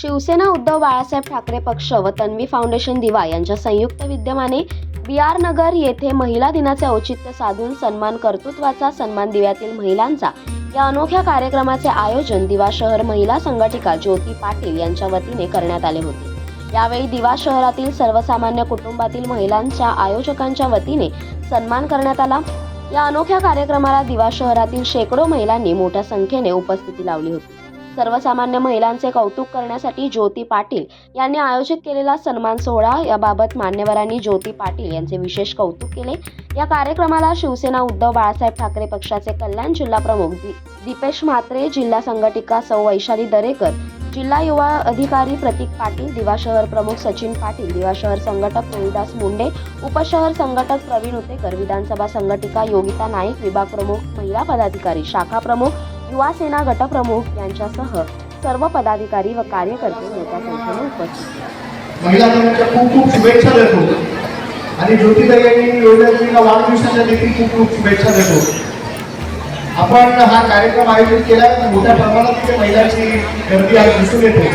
शिवसेना उद्धव बाळासाहेब ठाकरे पक्ष व तन्वी फाउंडेशन दिवा यांच्या संयुक्त विद्यमाने बी आर नगर येथे महिला दिनाचे औचित्य साधून सन्मान कर्तृत्वाचा सन्मान दिव्यातील महिलांचा या अनोख्या कार्यक्रमाचे आयोजन दिवा शहर महिला संघटिका ज्योती पाटील यांच्या वतीने करण्यात आले होते. यावेळी दिवा शहरातील सर्वसामान्य कुटुंबातील महिलांच्या आयोजकांच्या वतीने सन्मान करण्यात आला. या अनोख्या कार्यक्रमाला दिवा शहरातील शेकडो महिलांनी मोठ्या संख्येने उपस्थिती लावली होती. सर्वसामान्य महिलांचे कौतुक करण्यासाठी ज्योती पाटील यांनी आयोजित केलेला सन्मान सोहळा. याबाबत मान्यवरांनी ज्योती पाटील यांचे विशेष कौतुक केले. या कार्यक्रमाला शिवसेना उद्धव बाळासाहेब ठाकरे पक्षाचे कल्याण जिल्हा प्रमुख दि- दीपेश म्हात्रे जिल्हा संघटिका सौ वैशाली दरेकर जिल्हा युवा अधिकारी प्रतीक पाटील दिवा शहर प्रमुख सचिन पाटील दिवा शहर संघटक रोहिदास मुंडे उपशहर संघटक प्रवीण उतेकर विधानसभा संघटिका योगिता नाईक विभाग प्रमुख महिला पदाधिकारी शाखा प्रमुख युवा सेना गटप्रमुख यांच्यासह सर्व पदाधिकारी व कार्यकर्ते मोठ्या संख्येने उपस्थित होते. महिला दिनाच्या खूप खूप शुभेच्छा देतो. आणि ज्योतिताई यांनी योजनेला वाढदिवसाच्या देखील खूप खूप शुभेच्छा देतो. आपण हा कार्यक्रम आयोजित केला मोठ्या प्रमाणात तिथे महिलांची गर्दी आज दिसून येते.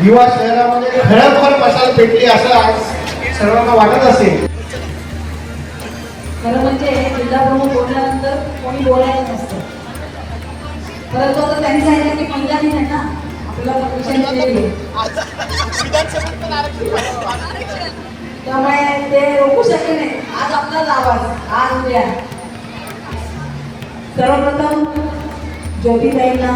दिवा शहरामध्ये खळखळ मसाल पेटली असं आज सर्वांना वाटत असेल. खरं म्हणजे जिल्हा प्रमुख बोलल्यानंतर कोणी बोलायचं नसतं. परंतु आता त्यांनी सांगितलं की महिला दिन आहे ना आपल्याला. त्यामुळे ते रोखू शकले नाही. आज आपलाच आवाज आज उद्या. सर्वप्रथम ज्योतिताईंना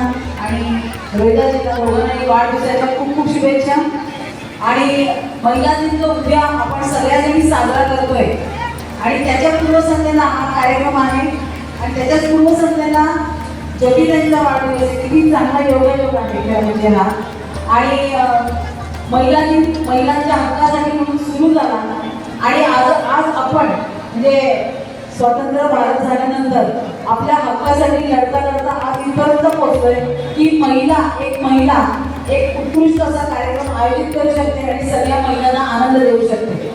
आणि रोहिदाजींना दोघांनाही वाढदिवसाच्या खूप खूप शुभेच्छा. आणि महिला दिन जो उद्या आपण सगळ्याजणी साजरा करतोय. आणि त्याच्या पूर्वसंध्येला हा कार्यक्रम आहे. आणि त्याच्याच पूर्वसंध्येला ज्योतिताईंचा वाढदिवस आहे किती चांगला योगायोग आहे त्या म्हणजे हा. आणि महिलांनी महिलांच्या हक्कासाठी म्हणून सुरू झाला. आणि आज आज आपण म्हणजे स्वतंत्र भारत झाल्यानंतर आपल्या हक्कासाठी लढता लढता आज इथपर्यंत पोहोचलोय की महिला एक महिला एक उत्कृष्ट असा कार्यक्रम आयोजित करू शकते आणि सगळ्या महिलांना आनंद देऊ शकते.